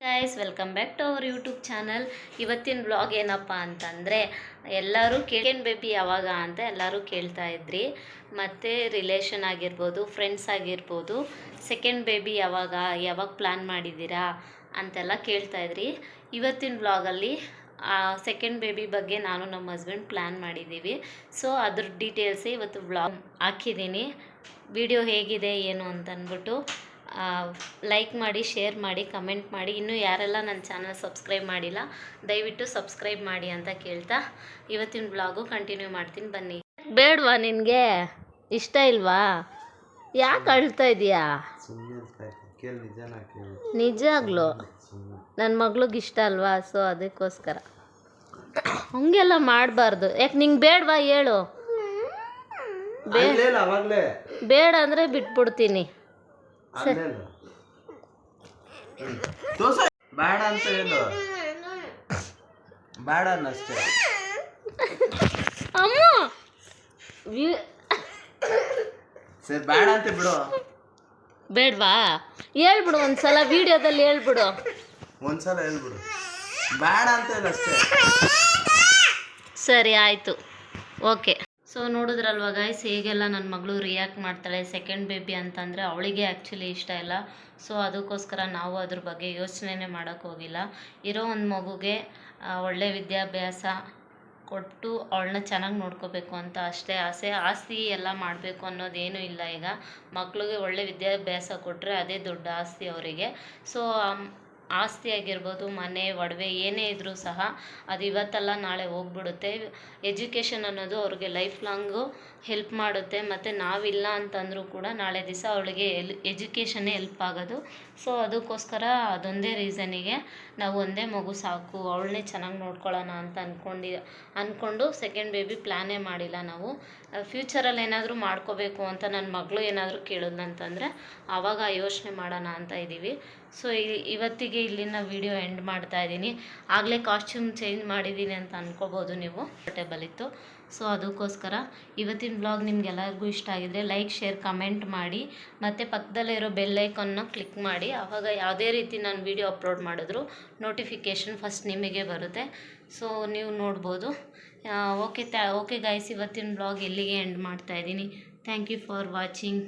Guys welcome back to our YouTube channel ಇವತ್ತಿನ blog ಏನಪ್ಪ ಅಂತಂದರೆ, ಎಲ್ಲರೂ ಕೇಳೇನು ಬೇಬಿ ಯಾವಾಗ ಅಂತ ಎಲ್ಲರೂ ಕೇಳ್ತಾ ಇದ್ರಿ. ಮತ್ತು ರಿಲೇಷನ್ ಆಗಿರ್ಬೋದು ಫ್ರೆಂಡ್ಸ್ ಆಗಿರ್ಬೋದು ಸೆಕೆಂಡ್ ಬೇಬಿ ಯಾವಾಗ ಯಾವಾಗ ಪ್ಲ್ಯಾನ್ ಮಾಡಿದ್ದೀರಾ ಅಂತೆಲ್ಲ ಕೇಳ್ತಾ ಇದ್ರಿ. ಇವತ್ತಿನ ಬ್ಲಾಗಲ್ಲಿ ಸೆಕೆಂಡ್ ಬೇಬಿ ಬಗ್ಗೆ ನಾನು ನಮ್ಮ ಹಸ್ಬೆಂಡ್ ಪ್ಲ್ಯಾನ್ ಮಾಡಿದ್ದೀವಿ. ಸೊ ಅದ್ರ ಡೀಟೇಲ್ಸೇ ಇವತ್ತು ಬ್ಲಾಗ್ ಹಾಕಿದ್ದೀನಿ. ವಿಡಿಯೋ ಹೇಗಿದೆ, ಏನು ಅಂತ ಅಂದ್ಬಿಟ್ಟು ಲೈಕ್ ಮಾಡಿ ಶೇರ್ ಮಾಡಿ ಕಮೆಂಟ್ ಮಾಡಿ. ಇನ್ನೂ ಯಾರೆಲ್ಲ ನನ್ನ ಚಾನಲ್ ಸಬ್ಸ್ಕ್ರೈಬ್ ಮಾಡಿಲ್ಲ ದಯವಿಟ್ಟು ಸಬ್ಸ್ಕ್ರೈಬ್ ಮಾಡಿ ಅಂತ ಕೇಳ್ತಾ ಇವತ್ತಿನ ಬ್ಲಾಗು ಕಂಟಿನ್ಯೂ ಮಾಡ್ತೀನಿ. ಬನ್ನಿ. ಬೇಡವಾ ನಿನಗೆ? ಇಷ್ಟ ಇಲ್ವಾ? ಯಾಕೆ ಅಳ್ತಾ ಇದೀಯಾ? ನಿಜಾಗ್ಲು? ನನ್ನ ಮಗ್ಳಿಗೆ ಇಷ್ಟ ಅಲ್ವಾ? ಸೊ ಅದಕ್ಕೋಸ್ಕರ. ಹಂಗೆಲ್ಲ ಮಾಡಬಾರ್ದು. ಯಾಕೆ ನಿಂಗೆ ಬೇಡವಾ? ಹೇಳು. ಬೇಡ ಅಂದರೆ ಬಿಟ್ಬಿಡ್ತೀನಿ. ಬೇಡ ಅಂತ ಹೇಳು. ಬೇಡ ಅನ್ನಷ್ಟೇ ಅಮ್ಮ! ಸರಿ ಬೇಡ ಅಂತ ಬಿಡು. ಬೇಡವಾ? ಹೇಳ್ಬಿಡು ಒಂದ್ಸಲ ವಿಡಿಯೋದಲ್ಲಿ ಹೇಳ್ಬಿಡು. ಒಂದ್ಸಲ ಹೇಳ್ಬಿಡು. ಬೇಡ ಅಂತ ಹೇಳು ಅಷ್ಟೇ. ಸರಿ ಆಯಿತು. ಓಕೆ. ಸೊ ನೋಡಿದ್ರಲ್ವ ಗೈಸ್ ಹೇಗೆಲ್ಲ ನನ್ನ ಮಗಳು ರಿಯಾಕ್ಟ್ ಮಾಡ್ತಾಳೆ? ಸೆಕೆಂಡ್ ಬೇಬಿ ಅಂತಂದರೆ ಅವಳಿಗೆ ಆ್ಯಕ್ಚುಲಿ ಇಷ್ಟ ಇಲ್ಲ. ಸೊ ಅದಕ್ಕೋಸ್ಕರ ನಾವು ಅದ್ರ ಬಗ್ಗೆ ಯೋಚನೆನೇ ಮಾಡೋಕ್ಕೆ ಹೋಗಿಲ್ಲ. ಇರೋ ಒಂದು ಮಗುಗೆ ಒಳ್ಳೆ ವಿದ್ಯಾಭ್ಯಾಸ ಕೊಟ್ಟು ಅವಳನ್ನ ಚೆನ್ನಾಗಿ ನೋಡ್ಕೋಬೇಕು ಅಂತ ಅಷ್ಟೇ ಆಸೆ. ಆಸ್ತಿ ಎಲ್ಲ ಮಾಡಬೇಕು ಅನ್ನೋದೇನೂ ಇಲ್ಲ ಈಗ. ಮಕ್ಳಿಗೆ ಒಳ್ಳೆ ವಿದ್ಯಾಭ್ಯಾಸ ಕೊಟ್ಟರೆ ಅದೇ ದೊಡ್ಡ ಆಸ್ತಿ ಅವರಿಗೆ. ಸೊ ಆಸ್ತಿ ಆಗಿರ್ಬೋದು ಮನೆ, ಒಡವೆ, ಏನೇ ಇದ್ದರೂ ಸಹ ಅದು ಇವತ್ತಲ್ಲ, ನಾಳೆ ಹೋಗ್ಬಿಡುತ್ತೆ. ಎಜುಕೇಷನ್ ಅನ್ನೋದು ಅವ್ರಿಗೆ ಲೈಫ್ ಲಾಂಗು ಹೆಲ್ಪ್ ಮಾಡುತ್ತೆ. ಮತ್ತು ನಾವಿಲ್ಲ ಅಂತಂದರೂ ಕೂಡ ನಾಳೆ ದಿವಸ ಅವಳಿಗೆ ಎಲ್ ಎಜುಕೇಷನ್ನೇ ಹೆಲ್ಪ್ ಆಗೋದು. ಸೊ ಅದಕ್ಕೋಸ್ಕರ ಅದೊಂದೇ ರೀಸನಿಗೆ ನಾವು ಒಂದೇ ಮಗು ಸಾಕು, ಅವಳನ್ನೇ ಚೆನ್ನಾಗಿ ನೋಡ್ಕೊಳ್ಳೋಣ ಅಂತ ಅಂದ್ಕೊಂಡು ಅಂದ್ಕೊಂಡು ಸೆಕೆಂಡ್ ಬೇಬಿ ಪ್ಲ್ಯಾನೇ ಮಾಡಿಲ್ಲ ನಾವು. ಫ್ಯೂಚರಲ್ಲಿ ಏನಾದರೂ ಮಾಡ್ಕೋಬೇಕು ಅಂತ ನನ್ನ ಮಗಳು ಏನಾದರೂ ಕೇಳಿದ್ನಂತಂದರೆ ಆವಾಗ ಯೋಚನೆ ಮಾಡೋಣ ಅಂತ ಇದ್ದೀವಿ. ಸೊ ಇವತ್ತಿಗೆ ಇಲ್ಲಿನ ವಿಡಿಯೋ ಎಂಡ್ ಮಾಡ್ತಾ ಇದ್ದೀನಿ. ಆಗಲೇ ಕಾಸ್ಟ್ಯೂಮ್ ಚೇಂಜ್ ಮಾಡಿದ್ದೀನಿ ಅಂತ ಅಂದ್ಕೋಬೋದು ನೀವು. ಕಂಫರ್ಟೇಬಲ್ ಇತ್ತು. ಸೊ ಅದಕ್ಕೋಸ್ಕರ ಇವತ್ತಿನ ಬ್ಲಾಗ್ ನಿಮ್ಗೆಲ್ಲರಿಗೂ ಇಷ್ಟ ಆಗಿದ್ರೆ ಲೈಕ್ ಶೇರ್ ಕಮೆಂಟ್ ಮಾಡಿ. ಮತ್ತು ಪಕ್ಕದಲ್ಲಿರೋ ಬೆಲ್ಲೈಕನ್ನ ಕ್ಲಿಕ್ ಮಾಡಿ. ಆವಾಗ ಯಾವುದೇ ರೀತಿ ನಾನು ವಿಡಿಯೋ ಅಪ್ಲೋಡ್ ಮಾಡಿದ್ರು ನೋಟಿಫಿಕೇಷನ್ ಫಸ್ಟ್ ನಿಮಗೆ ಬರುತ್ತೆ. ಸೊ ನೀವು ನೋಡ್ಬೋದು. ಓಕೆ ತ್ಯಾ ಓಕೆ ಗೈಸ್ ಇವತ್ತಿನ ಬ್ಲಾಗ್ ಇಲ್ಲಿಗೆ ಎಂಡ್ ಮಾಡ್ತಾ ಇದ್ದೀನಿ. Thank you for watching